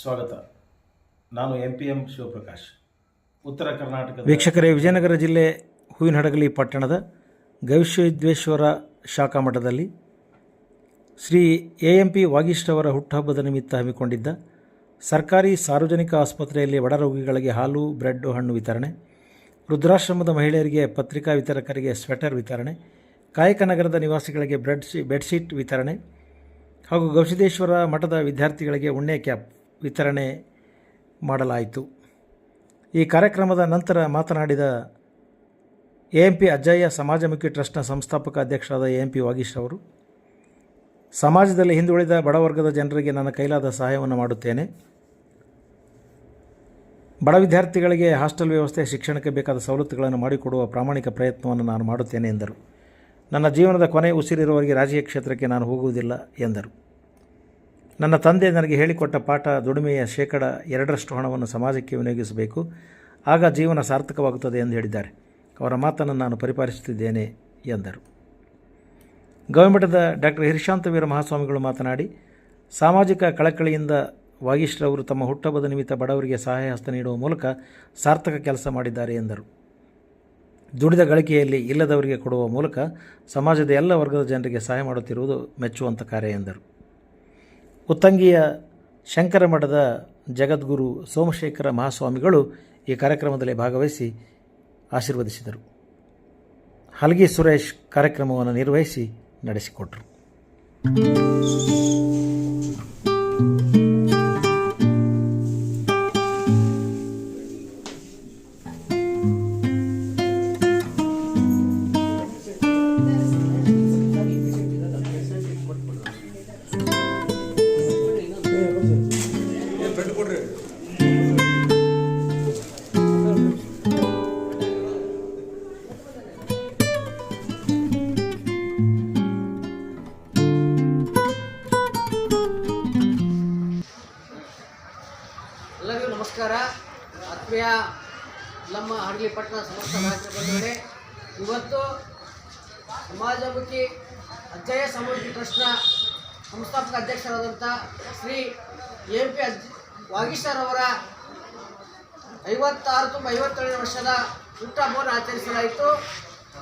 ಸ್ವಾಗತ. ನಾನು M P M Shivaprakash. ಉತ್ತರ ಕರ್ನಾಟಕ ವೀಕ್ಷಕರೇ, ವಿಜಯನಗರ ಜಿಲ್ಲೆ ಹೂವಿನಹಡಗಲಿ ಪಟ್ಟಣದ ಗವಿಶ್ವೇಶ್ವರ ಶಾಖಾ ಮಠದಲ್ಲಿ ಶ್ರೀ ಎ ಎಂ ಪಿ ವಾಗೀಶ್ರವರ ಹುಟ್ಟುಹಬ್ಬದ ನಿಮಿತ್ತ ಹಮ್ಮಿಕೊಂಡಿದ್ದ ಸರ್ಕಾರಿ ಸಾರ್ವಜನಿಕ ಆಸ್ಪತ್ರೆಯಲ್ಲಿ ಬಡ ರೋಗಿಗಳಿಗೆ ಹಾಲು, ಬ್ರೆಡ್, ಹಣ್ಣು ವಿತರಣೆ ವೃದ್ಧಾಶ್ರಮದ ಮಹಿಳೆಯರಿಗೆ ಪತ್ರಿಕಾ ವಿತರಕರಿಗೆ ಸ್ವೆಟರ್ ವಿತರಣೆ, ಕಾಯಕ ನಗರದ ನಿವಾಸಿಗಳಿಗೆ ಬ್ರೆಡ್ ಶೀ ಬೆಡ್ಶೀಟ್ ವಿತರಣೆ ಹಾಗೂ ಗವಿಸಿದ್ದೇಶ್ವರ ಮಠದ ವಿದ್ಯಾರ್ಥಿಗಳಿಗೆ ಉಣ್ಣೆ ಕ್ಯಾಪ್ ವಿತರಣೆ ಮಾಡಲಾಯಿತು. ಈ ಕಾರ್ಯಕ್ರಮದ ನಂತರ ಮಾತನಾಡಿದ ಎ ಎಂ ಪಿ ಅಜ್ಜಯ್ಯ ಸಮಾಜಮುಖಿ ಟ್ರಸ್ಟ್ನ ಸಂಸ್ಥಾಪಕ ಅಧ್ಯಕ್ಷರಾದ ಎ ಎಂ ಪಿ ವಾಗೀಶ್ ಅವರು, ಸಮಾಜದಲ್ಲಿ ಹಿಂದುಳಿದ ಬಡವರ್ಗದ ಜನರಿಗೆ ನನ್ನ ಕೈಲಾದ ಸಹಾಯವನ್ನು ಮಾಡುತ್ತೇನೆ. ಬಡ ವಿದ್ಯಾರ್ಥಿಗಳಿಗೆ ಹಾಸ್ಟೆಲ್ ವ್ಯವಸ್ಥೆ, ಶಿಕ್ಷಣಕ್ಕೆ ಬೇಕಾದ ಸವಲತ್ತುಗಳನ್ನು ಮಾಡಿಕೊಡುವ ಪ್ರಾಮಾಣಿಕ ಪ್ರಯತ್ನವನ್ನು ನಾನು ಮಾಡುತ್ತೇನೆ ಎಂದರು. ನನ್ನ ಜೀವನದ ಕೊನೆ ಉಸಿರಿರುವವರೆಗೆ ರಾಜಕೀಯ ಕ್ಷೇತ್ರಕ್ಕೆ ನಾನು ಹೋಗುವುದಿಲ್ಲ ಎಂದರು. ನನ್ನ ತಂದೆ ನನಗೆ ಹೇಳಿಕೊಟ್ಟ ಪಾಠ ದುಡಿಮೆಯ ಶೇಕಡ ಎರಡರಷ್ಟು ಹಣವನ್ನು ಸಮಾಜಕ್ಕೆ ವಿನಿಯೋಗಿಸಬೇಕು. ಆಗ ಜೀವನ ಸಾರ್ಥಕವಾಗುತ್ತದೆ ಎಂದು ಹೇಳಿದ್ದಾರೆ. ಅವರ ಮಾತನ್ನು ನಾನು ಪರಿಪಾಲಿಸುತ್ತಿದ್ದೇನೆ ಎಂದರು. ಗವಿಮಠದ ಡಾಕ್ಟರ್ ಹಿರಿಶಾಂತವೀರ ಮಹಾಸ್ವಾಮಿಗಳು ಮಾತನಾಡಿ, ಸಾಮಾಜಿಕ ಕಳಕಳಿಯಿಂದ ವಾಗೀಶ್ರವರು ತಮ್ಮ ಹುಟ್ಟಹಬ್ಬದ ನಿಮಿತ್ತ ಬಡವರಿಗೆ ಸಹಾಯ ಹಸ್ತ ನೀಡುವ ಮೂಲಕ ಸಾರ್ಥಕ ಕೆಲಸ ಮಾಡಿದ್ದಾರೆ ಎಂದರು. ದುಡಿದ ಗಳಿಕೆಯಲ್ಲಿ ಇಲ್ಲದವರಿಗೆ ಕೊಡುವ ಮೂಲಕ ಸಮಾಜದ ಎಲ್ಲ ವರ್ಗದ ಜನರಿಗೆ ಸಹಾಯ ಮಾಡುತ್ತಿರುವುದು ಮೆಚ್ಚುವಂಥ ಕಾರ್ಯ ಎಂದರು. ಉತ್ತಂಗಿಯ ಶಂಕರ ಮಠದ ಜಗದ್ಗುರು ಸೋಮಶೇಖರ ಮಹಾಸ್ವಾಮಿಗಳು ಈ ಕಾರ್ಯಕ್ರಮದಲ್ಲಿ ಭಾಗವಹಿಸಿ ಆಶೀರ್ವದಿಸಿದರು. ಹಲಗಿ ಸುರೇಶ್ ಕಾರ್ಯಕ್ರಮವನ್ನು ನಿರ್ವಹಿಸಿ ನಡೆಸಿಕೊಟ್ಟರು. ಆತ್ಮೀಯ ನಮ್ಮ ಹಡಗಲಿ ಪಟ್ಟಣ ಸಮಸ್ತ ಬಂಧುಗಳೇ, ಇವತ್ತು ಸಮಾಜಮುಖಿ ಅಜ್ಜಯ ಸಮಿತಿ ಟ್ರಸ್ಟ್ನ ಸಂಸ್ಥಾಪಕ ಅಧ್ಯಕ್ಷರಾದಂಥ ಶ್ರೀ ಎಂ ಪಿ ಅಜ್ ಅವರ ಐವತ್ತಾರು ತುಂಬ ಐವತ್ತೇಳನೇ ವರ್ಷದ ಹುಟ್ಟಹಬ್ಬವನ್ನು ಆಚರಿಸಲಾಯಿತು.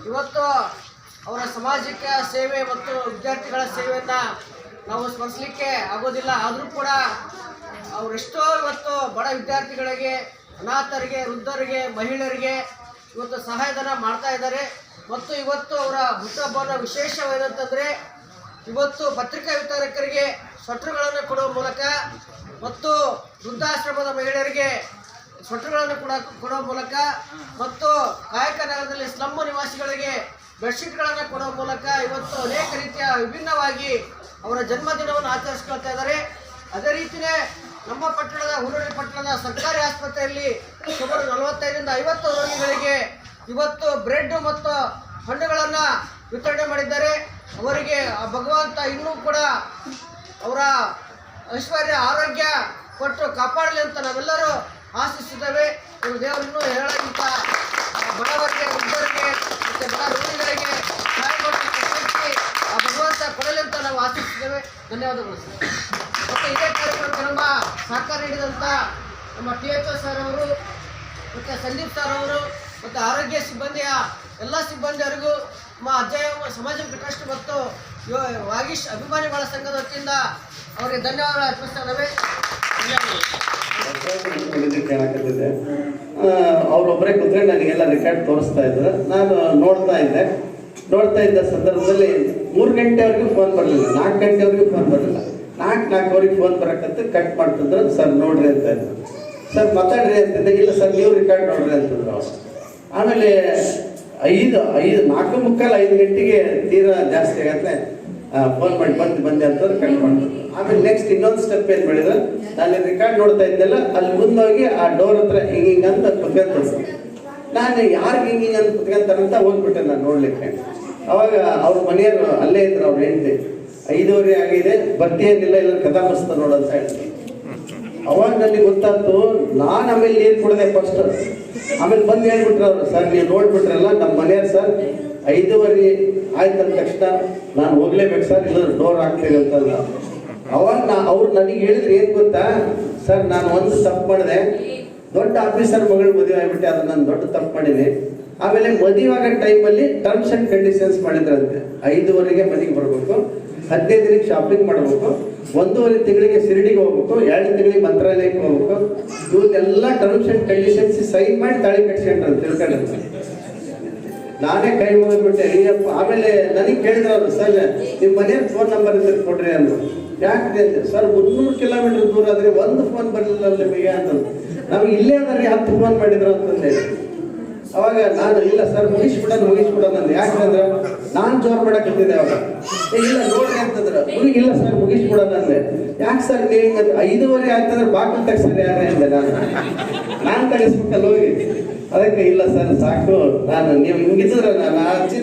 ಇವತ್ತು ಅವರ ಸಾಮಾಜಿಕ ಸೇವೆ ಮತ್ತು ವಿದ್ಯಾರ್ಥಿಗಳ ಸೇವೆಯನ್ನು ನಾವು ಸ್ಮರಿಸಲಿಕ್ಕೆ ಆಗೋದಿಲ್ಲ. ಆದರೂ ಕೂಡ ಅವರೆಷ್ಟೋ ಇವತ್ತು ಬಡ ವಿದ್ಯಾರ್ಥಿಗಳಿಗೆ ಅನಾಥರಿಗೆ, ವೃದ್ಧರಿಗೆ, ಮಹಿಳೆಯರಿಗೆ ಇವತ್ತು ಸಹಾಯಧನ ಮಾಡ್ತಾ ಇದ್ದಾರೆ. ಮತ್ತು ಇವತ್ತು ಅವರ ಹುಟ್ಟಹಬ್ಬನ ವಿಶೇಷವೇನಂತಂದರೆ ಇವತ್ತು ಪತ್ರಿಕಾ ವಿತರಕರಿಗೆ ಸ್ವೆಟ್ರ್ಗಳನ್ನು ಕೊಡುವ ಮೂಲಕ ಮತ್ತು ವೃದ್ಧಾಶ್ರಮದ ಮಹಿಳೆಯರಿಗೆ ಸ್ವೆಟ್ರ್ಗಳನ್ನು ಕೂಡ ಕೊಡುವ ಮೂಲಕ ಮತ್ತು ಕಾಯಕ ನಗರದಲ್ಲಿ ಸ್ಲಮ್ ನಿವಾಸಿಗಳಿಗೆ ಬೆಡ್ಶೀಟ್ಗಳನ್ನು ಕೊಡುವ ಮೂಲಕ ಇವತ್ತು ಅನೇಕ ರೀತಿಯ ವಿಭಿನ್ನವಾಗಿ ಅವರ ಜನ್ಮದಿನವನ್ನು ಆಚರಿಸ್ಕೊಳ್ತಾ ಇದ್ದಾರೆ. ಅದೇ ರೀತಿಯೇ ನಮ್ಮ ಪಟ್ಟಣದ ಹುರುಳಿ ಪಟ್ಟಣದ ಸರ್ಕಾರಿ ಆಸ್ಪತ್ರೆಯಲ್ಲಿ ಸುಮಾರು ನಲವತ್ತೈದರಿಂದ ಐವತ್ತು ರೋಗಿಗಳಿಗೆ ಇವತ್ತು ಬ್ರೆಡ್ ಮತ್ತು ಹಣ್ಣುಗಳನ್ನು ವಿತರಣೆ ಮಾಡಿದ್ದಾರೆ. ಅವರಿಗೆ ಆ ಭಗವಂತ ಇನ್ನೂ ಕೂಡ ಅವರ ಐಶ್ವರ್ಯ, ಆರೋಗ್ಯ ಕೊಟ್ಟು ಕಾಪಾಡಲಿ ಅಂತ ನಾವೆಲ್ಲರೂ ಆಶಿಸಿದ್ದೇವೆ ಇವರು ದೇವರನ್ನು ಹೇಳಕ್ಕಿಂತ ಬಡವರಿಗೆ, ವೃದ್ಧರಿಗೆ ಮತ್ತು ಬಡ ರೋಗಿಗಳಿಗೆ ಆ ಭಗವಂತ ಕೊಡಲಿ ಅಂತ ನಾವು ಆಶಿಸಿದ್ದೇವೆ ಧನ್ಯವಾದಗಳು ಇದೇ ಕಾರ್ಯಕ್ರಮ ಸಹಕಾರ ನೀಡಿದಂಥ ನಮ್ಮ ಟಿ ಎಚ್ ಸರ್ ಅವರು, ಮತ್ತು ಸಂದೀಪ್ ಸರ್ ಅವರು, ಮತ್ತು ಆರೋಗ್ಯ ಸಿಬ್ಬಂದಿಯ ಎಲ್ಲ ಸಿಬ್ಬಂದಿಯವರಿಗೂ ನಮ್ಮ ಅಜ್ಜಯ ಸಮಾಜ ಟ್ರಸ್ಟ್ ಮತ್ತು ವಾಗೀಶ್ ಅಭಿಮಾನಿಗಳ ಸಂಘದ ವತಿಯಿಂದ ಅವರಿಗೆ ಧನ್ಯವಾದ ಅರ್ಪಿಸ್ತಾ ಇದ್ದೇವೆ ಅವ್ರೊಬ್ಬರೇ ಏನಾಗ್ತಿದೆ ಅವರೊಬ್ಬರೇ ಕುತ್ಕೊಂಡು ನನಗೆಲ್ಲ ರೆಕಾರ್ಡ್ ತೋರಿಸ್ತಾ ಇದ್ರು ನಾನು ನೋಡ್ತಾ ಇದ್ದೆ. ನೋಡ್ತಾ ಇದ್ದ ಸಂದರ್ಭದಲ್ಲಿ ಮೂರು ಗಂಟೆವರೆಗೂ ಫೋನ್ ಬರಲಿಲ್ಲ. ನಾಲ್ಕು ಗಂಟೆವರೆಗೂ ಫೋನ್ ಬರಲಿಲ್ಲ. ನಾಲ್ಕು ನಾಲ್ಕುವರೆಗೆ ಫೋನ್ ಬರಕಂತ ಕಟ್ ಮಾಡ್ತಿದ್ರು. ಸರ್, ನೋಡ್ರಿ ಅಂತ ಸರ್, ಮಾತಾಡ್ರಿ ಅಂತಂದ್ರೆ ಇಲ್ಲ ಸರ್, ನೀವು ರೆಕಾರ್ಡ್ ನೋಡ್ರಿ ಅಂತಂದ್ರು ಆಮೇಲೆ ಐದು ಐದು, ನಾಲ್ಕು ಮುಕ್ಕಾಲು ಐದು ಗಂಟೆಗೆ ತೀರಾ ಜಾಸ್ತಿ ಆಗತ್ತೆ. ಫೋನ್ ಮಾಡಿ ಬಂದು, ಬಂದೆ ಅಂತಂದ್ರೆ ಕಟ್ ಮಾಡ್ತಾರೆ ಆಮೇಲೆ ನೆಕ್ಸ್ಟ್ ಇನ್ನೊಂದು ಸ್ಟೆಪ್ ಏನು ಮಾಡಿದ್ರೆ? ನಾನು ರೆಕಾರ್ಡ್ ನೋಡ್ತಾ ಇದ್ದೆಲ್ಲ ಅಲ್ಲಿ ಮುಂದೋಗಿ ಆ ಡೋರ್ ಹತ್ರ ಹಿಂಗೆ ಹಿಂಗೆ ಅಂತ ಕುತ್ಕೊಂತ ನಾನು ಯಾರಿಗೆ ಹಿಂಗೆ ಹಿಂಗೆ ಅಂತ ಕುತ್ಕೊಂತಾರಂತ ಹೋಗ್ಬಿಟ್ಟೆ ನಾನು ನೋಡ್ಲಿಕ್ಕೆ. ಅವಾಗ ಅವ್ರ ಮನೆಯವರು ಅಲ್ಲೇ ಇದ್ರು, ಅವ್ರು ಹೆಂಡತಿ. ಐದೂವರೆ ಆಗಿದೆ ಬರ್ತೀಯೇನಿಲ್ಲ ಇಲ್ಲ ಕಥಾ ಮಸ್ತ ನೋಡಂತ ಹೇಳ್ತೀನಿ. ಅವಾಗ ನನಗೆ ಗೊತ್ತಾಯ್ತು, ನಾನು ಆಮೇಲೆ ನೀರು ಕೊಡದೆ ಫಸ್ಟ್ ಆಮೇಲೆ ಬಂದು ಹೇಳ್ಬಿಟ್ರು ಅವರು, ಸರ್, ನೀವು ನೋಡ್ಬಿಟ್ರಲ್ಲ ನಮ್ಮ ಮನೆಯವ್ರು ಸರ್, ಐದೂವರೆ ಆಯ್ತು ಅಂದ ತಕ್ಷಣ ನಾನು ಹೋಗ್ಲೇಬೇಕು ಸರ್ ಇಲ್ಲ ಡೋರ್ ಹಾಕ್ತೀರಿ ಅಂತಲ್ಲ ಅವಾಗ ನಾ, ಅವ್ರು ನನಗೆ ಹೇಳಿದ್ರೆ, ಏನು ಗೊತ್ತಾ? ಸರ್, ನಾನು ಒಂದು ತಪ್ಪು ಮಾಡಿದೆ. ದೊಡ್ಡ ಆಫೀಸರ್ ಮಗಳು ಮದುವೆ ಆಗಿಬಿಟ್ಟೆ ಅದು ನಾನು ದೊಡ್ಡ ತಪ್ಪು ಮಾಡಿದೆ ಆಮೇಲೆ ಮದುವೆ ಆಗೋ ಟೈಮಲ್ಲಿ ಟರ್ಮ್ಸ್ ಆ್ಯಂಡ್ ಕಂಡೀಷನ್ಸ್ ಮಾಡಿದ್ರಂತೆ. ಐದುವರೆಗೆ ಮನೆಗೆ ಬರಬೇಕು. ಹದಿನೈದು ದಿನಕ್ಕೆ ಶಾಪಿಂಗ್ ಮಾಡಬೇಕು, ಒಂದೂವರೆ ತಿಂಗಳಿಗೆ ಶಿರಡಿಗೆ ಹೋಗ್ಬೇಕು, ಎರಡು ತಿಂಗಳಿಗೆ ಮಂತ್ರಾಲಯಕ್ಕೆ ಹೋಗ್ಬೇಕು ಇವನ್ನೆಲ್ಲ ಟರ್ಮ್ಸ್ ಅಂಡ್ ಕಂಡೀಷನ್ಸ್ ಸೈನ್ ಮಾಡಿ ತಾಳಿ ಕಟ್ಸ್ಕೊಂಡ್ರು ತಿಳ್ಕೊಂಡ್ರೆ. ನಾನೇ ಕೈ ಮುಗಿದ್ಬಿಟ್ಟೆ, ಅಯ್ಯಪ್ಪ, ಆಮೇಲೆ ನನಗೆ ಕೇಳಿದ್ರು ಅವರು, ಸರ್ ನಿಮ್ಮ ಮನೆಯ ಫೋನ್ ನಂಬರ್ ಇದ್ರೆ ಕೊಡ್ರಿ ಅಂದ್ರು. ಯಾಕೆ ಅಂತ ಸರ್, ಮುನ್ನೂರು ಕಿಲೋಮೀಟರ್ ದೂರ ಆದರೆ ಒಂದು ಫೋನ್ ಬರಲಿಲ್ಲ ನಿಮಗೆ ಅಂತಂದು ನಮ್ಗೆ ಇಲ್ಲೇ ಅಂದ್ರೆ ಹತ್ತು ಫೋನ್ ಮಾಡಿದ್ರು ಅಂತಂದೆ. ಅವಾಗ ನಾನು, ಇಲ್ಲ ಸರ್ ಮುಗಿಸ್ಬಿಡೋಣ ಮುಗಿಸ್ಬಿಡೋಣ ಅಂದೆ ಯಾಕಂದ್ರೆ ನಾನು ಜೋರ್ ಮಾಡಕತ್ತಿದ್ದೆ ಅವಾಗ. ಇಲ್ಲ, ನೋಡ್ರಿ ಅಂತಂದ್ರೆ. ಮುಗಿ ಇಲ್ಲ ಸರ್ ಮುಗಿಸ್ಬಿಡೋಣ ಅಂದೆ. ಯಾಕೆ ಸರ್ ನೀವು ಐದುವರೆ ಐದೂವರೆ ಆಗ್ತಂದ್ರೆ ಬಾಕಲ್ ತೆಗ್ಸಿದ್ರೆ ಯಾರೇ ಅಂದೆ ನಾನು. ನಾನು ತೆಗಿಸ್ಬೇಕಲ್ಲ ಹೋಗಿ. ಅದಕ್ಕೆ, ಇಲ್ಲ ಸರ್ ಸಾಕು. ನಾನು, ನೀವು ಹಿಂಗಿದ್ರೆ ನಾನು ಅರ್ಜಿ